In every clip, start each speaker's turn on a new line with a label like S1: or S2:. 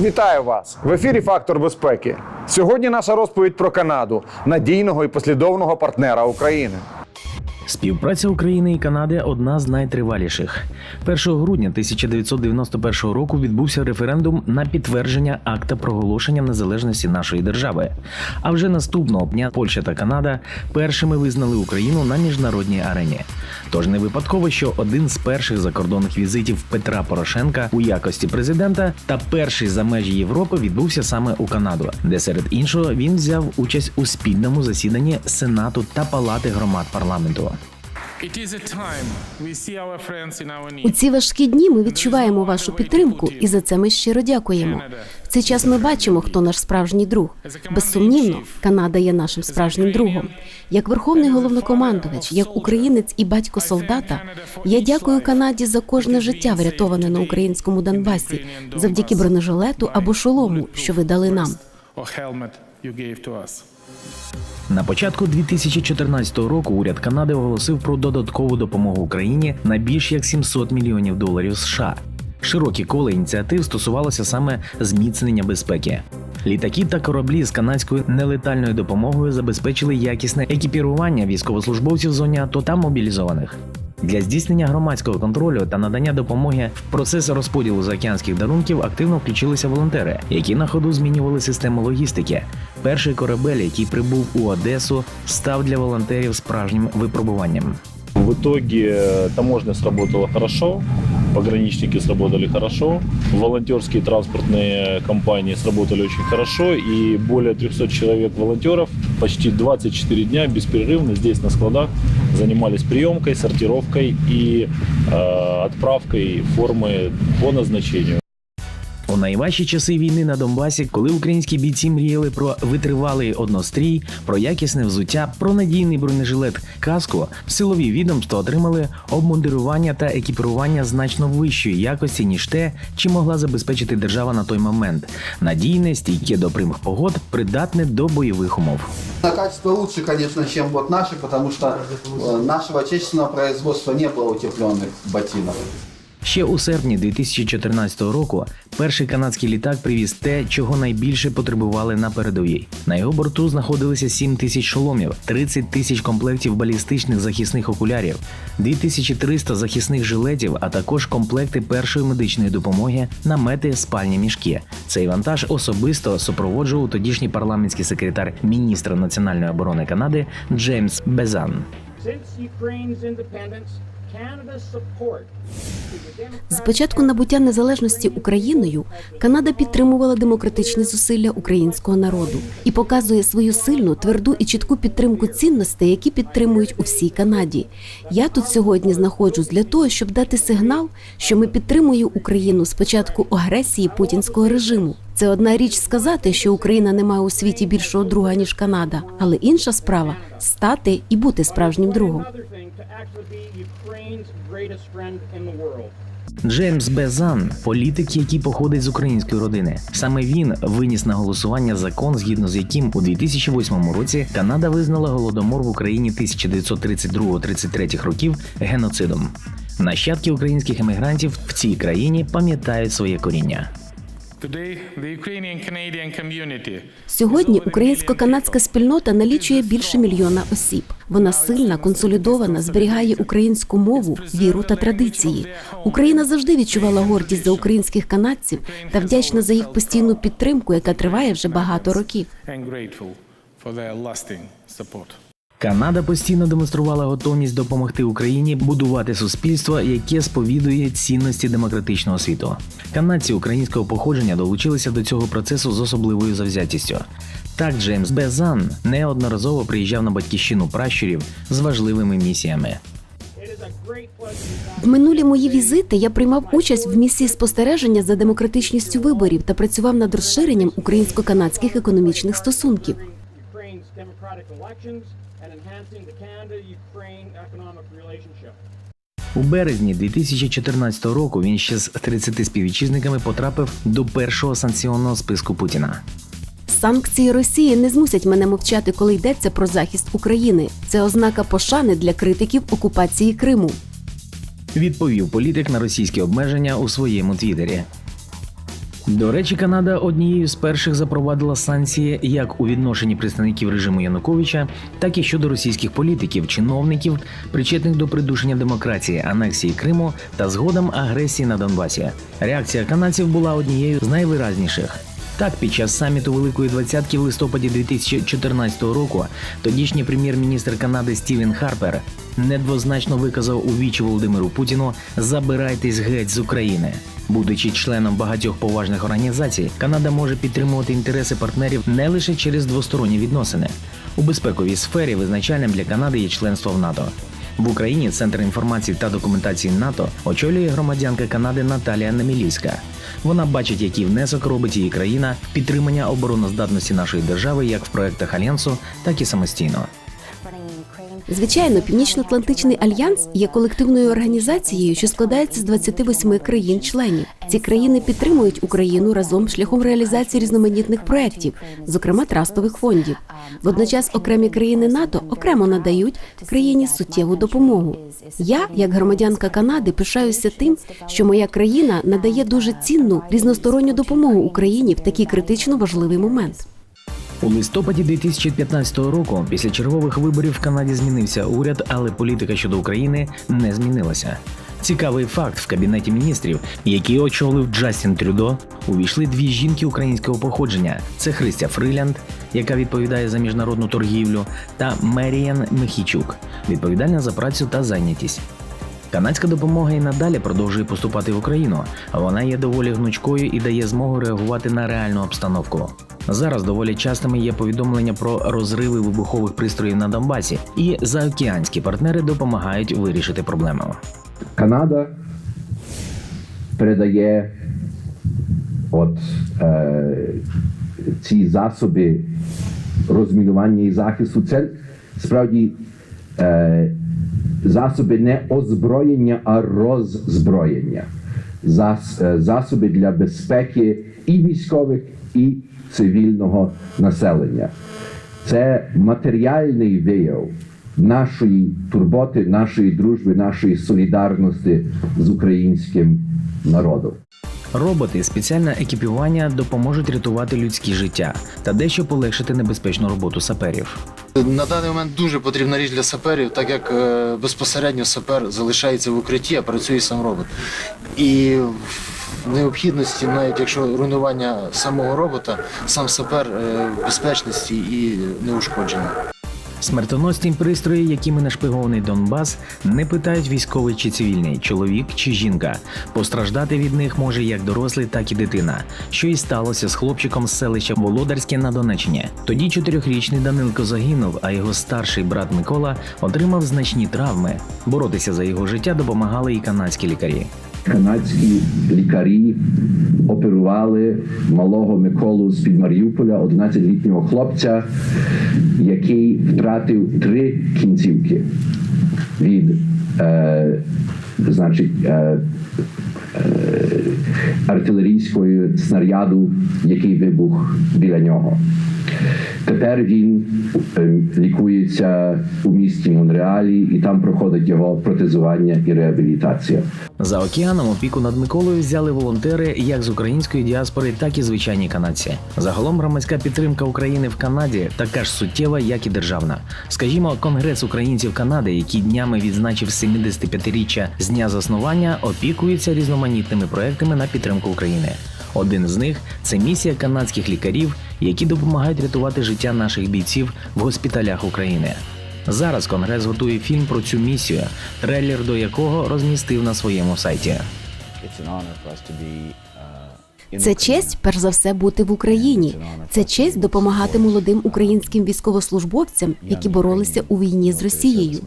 S1: Вітаю вас в ефірі Фактор безпеки. Сьогодні наша розповідь про Канаду, надійного і послідовного партнера України.
S2: Співпраця України і Канади одна з найтриваліших. 1 грудня 1991 року відбувся референдум на підтвердження акта проголошення незалежності нашої держави. А вже наступного дня Польща та Канада першими визнали Україну на міжнародній арені. Тож не випадково, що один з перших закордонних візитів Петра Порошенка у якості президента та перший за межі Європи відбувся саме у Канаду, де серед іншого він взяв участь у спільному засіданні Сенату та Палати громад парламенту.
S3: У ці важкі дні ми відчуваємо вашу підтримку, і за це ми щиро дякуємо. В цей час ми бачимо, хто наш справжній друг. Безсумнівно, Канада є нашим справжнім другом. Як верховний головнокомандувач, як українець і батько солдата, я дякую Канаді за кожне життя, врятоване на українському Донбасі, завдяки бронежилету або шолому, що ви дали нам.
S2: На початку 2014 року уряд Канади оголосив про додаткову допомогу Україні на більш як 700 мільйонів доларів США. Широкі коло ініціатив стосувалося саме зміцнення безпеки. Літаки та кораблі з канадською нелетальною допомогою забезпечили якісне екіпірування військовослужбовців в зоні АТО та мобілізованих. Для здійснення громадського контролю та надання допомоги в процес розподілу заокеанських дарунків активно включилися волонтери, які на ходу змінювали систему логістики. Перший корабель, який прибув у Одесу, став для волонтерів справжнім випробуванням.
S4: В итоге э, таможня сработала хорошо, пограничники сработали хорошо, волонтерские транспортные компании сработали очень хорошо, и более 300 человек волонтеров почти 24 дня беспрерывно здесь на складах занимались приемкой, сортировкой и э, отправкой формы по назначению.
S2: У найважчі часи війни на Донбасі, коли українські бійці мріяли про витривалий однострій, про якісне взуття, про надійний бронежилет каску, силові відомства отримали обмундирування та екіпірування значно вищої якості ніж те, чи могла забезпечити держава на той момент. Надійне, стійке до прямих погод, придатне до бойових умов.
S5: На качество лучше, конечно, чем вот наши, потому что э, нашего отечественного производства не было утепленных ботинок.
S2: Ще у серпні 2014 року перший канадський літак привіз те, чого найбільше потребували на передовій. На його борту знаходилися 7 тисяч шоломів, 30 тисяч комплектів балістичних захисних окулярів, 2300 захисних жилетів, а також комплекти першої медичної допомоги, намети, спальні мішки. Цей вантаж особисто супроводжував тодішній парламентський секретар міністра національної оборони Канади Джеймс Безан.
S6: Since Ukraine's independence,
S3: З початку набуття незалежності Україною Канада підтримувала демократичні зусилля українського народу і показує свою сильну, тверду і чітку підтримку цінностей, які підтримують у всій Канаді. Я тут сьогодні знаходжусь для того, щоб дати сигнал, що ми підтримуємо Україну з початку агресії путінського режиму. Це одна річ сказати, що Україна не має у світі більшого друга ніж Канада, але інша справа стати і бути справжнім другом.
S2: Джеймс Безан політик, який походить з української родини. Саме він виніс на голосування закон, згідно з яким у 2008 році Канада визнала голодомор в Україні 1932-33 років геноцидом. Нащадки українських емігрантів в цій країні пам'ятають своє коріння.
S3: Сьогодні українсько-канадська спільнота налічує більше мільйона осіб. Вона сильна, консолідована, зберігає українську мову, віру та традиції. Україна завжди відчувала гордість за українських канадців та вдячна за їх постійну підтримку, яка триває вже багато років.
S2: Канада постійно демонструвала готовність допомогти Україні будувати суспільство, яке сповідує цінності демократичного світу. Канадці українського походження долучилися до цього процесу з особливою завзятістю. Так, Джеймс Безан неодноразово приїжджав на батьківщину пращурів з важливими місіями.
S3: В минулі мої візити я приймав участь в місії спостереження за демократичністю виборів та працював над розширенням українсько-канадських економічних стосунків.
S6: And enhancing the Canada-Ukraine economic relationship.
S2: У березні 2014 року він ще з 30 співвітчизниками потрапив до першого санкціонного списку Путіна.
S3: Санкції Росії не змусять мене мовчати, коли йдеться про захист України. Це ознака пошани для критиків окупації Криму.
S2: Відповів політик на російські обмеження у своєму твіттері. До речі, Канада однією з перших запровадила санкції як у відношенні представників режиму Януковича, так і щодо російських політиків, чиновників, причетних до придушення демократії, анексії Криму та згодом агресії на Донбасі. Реакція канадців була однією з найвиразніших. Так, під час саміту Великої двадцятки в листопаді 2014 року тодішній прем'єр-міністр Канади Стівен Харпер недвозначно виказав у вічі Володимиру Путіну забирайтесь геть з України. Будучи членом багатьох поважних організацій, Канада може підтримувати інтереси партнерів не лише через двосторонні відносини. У безпековій сфері визначальним для Канади є членство в НАТО. В Україні центр інформації та документації НАТО очолює громадянка Канади Наталія Немілійська. Вона бачить, який внесок робить її країна в підтримання обороноздатності нашої держави як в проектах альянсу, так і самостійно.
S3: Звичайно, Північно-Атлантичний альянс є колективною організацією, що складається з 28 країн-членів. Ці країни підтримують Україну разом шляхом реалізації різноманітних проєктів, зокрема трастових фондів. Водночас окремі країни НАТО окремо надають країні суттєву допомогу. Я, як громадянка Канади, пишаюся тим, що моя країна надає дуже цінну різносторонню допомогу Україні в такий критично важливий момент.
S2: У листопаді 2015 року, після чергових виборів в Канаді змінився уряд, але політика щодо України не змінилася. Цікавий факт в кабінеті міністрів, який очолив Джастін Трюдо, увійшли дві жінки українського походження: це Христя Фрилянд, яка відповідає за міжнародну торгівлю, та Меріан Мехічук, відповідальна за працю та зайнятість. Канадська допомога і надалі продовжує поступати в Україну. Вона є доволі гнучкою і дає змогу реагувати на реальну обстановку. Зараз доволі частими є повідомлення про розриви вибухових пристроїв на Донбасі, і заокеанські партнери допомагають вирішити проблему.
S7: Канада передає от, е, ці засоби розмінування і захисту. Це справді е, засоби не озброєння, а роззброєння. Зас, е, засоби для безпеки і військових, і цивільного населення. Це матеріальний вияв нашої турботи, нашої дружби, нашої солідарності з українським народом.
S2: Роботи, спеціальне екіпірування допоможуть рятувати людські життя та дещо полегшити небезпечну роботу саперів.
S8: На даний момент дуже потрібна річ для саперів, так як е, безпосередньо сапер залишається в укритті, а працює сам робот. І необхідності, навіть якщо руйнування самого робота, сам сапер е, в безпечності і неушкоджений.
S2: Смертоносні пристрої, якими нашпигований Донбас, не питають військовий чи цивільний, чоловік чи жінка. Постраждати від них може як дорослий, так і дитина, що і сталося з хлопчиком з селища Володарське на Донеччині. Тоді чотирьохрічний Данилко загинув, а його старший брат Микола отримав значні травми. Боротися за його життя допомагали і канадські лікарі.
S7: Канадські лікарі оперували малого Миколу з під Маріуполя, 11-літнього хлопця, який втратив три кінцівки від е, значить, е, е, артилерійської снаряду, який вибух біля нього. Тепер він е, лікується у місті Монреалі і там проходить його протезування і реабілітація.
S2: За океаном опіку над Миколою взяли волонтери як з української діаспори, так і звичайні канадці. Загалом громадська підтримка України в Канаді така ж суттєва, як і державна. Скажімо, Конгрес українців Канади, який днями відзначив 75-річчя з дня заснування, опікується різноманітними проектами на підтримку України. Один з них це місія канадських лікарів, які допомагають рятувати життя наших бійців в госпіталях України. Зараз Конгрес готує фільм про цю місію, трейлер до якого розмістив на своєму сайті.
S3: Це честь, перш за все, бути в Україні. Це честь допомагати молодим українським військовослужбовцям, які боролися у війні з Росією.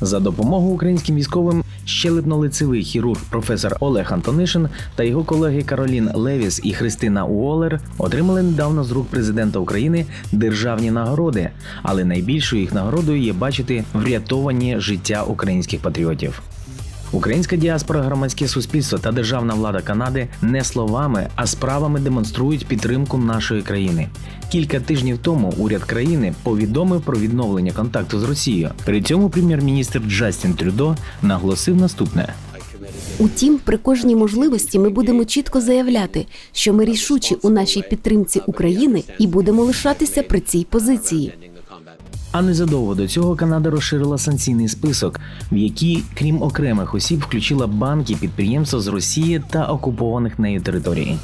S2: За допомогу українським військовим щелепно-лицевий хірург професор Олег Антонишин та його колеги Каролін Левіс і Христина Уолер отримали недавно з рук президента України державні нагороди, але найбільшою їх нагородою є бачити врятовані життя українських патріотів. Українська діаспора, громадське суспільство та державна влада Канади не словами, а справами демонструють підтримку нашої країни. Кілька тижнів тому уряд країни повідомив про відновлення контакту з Росією. При цьому прем'єр-міністр Джастін Трюдо наголосив наступне:
S3: Утім, при кожній можливості ми будемо чітко заявляти, що ми рішучі у нашій підтримці України і будемо лишатися при цій позиції.
S2: А незадовго до цього Канада розширила санкційний список, в який, крім окремих осіб, включила банки, підприємства з Росії та окупованих нею територій.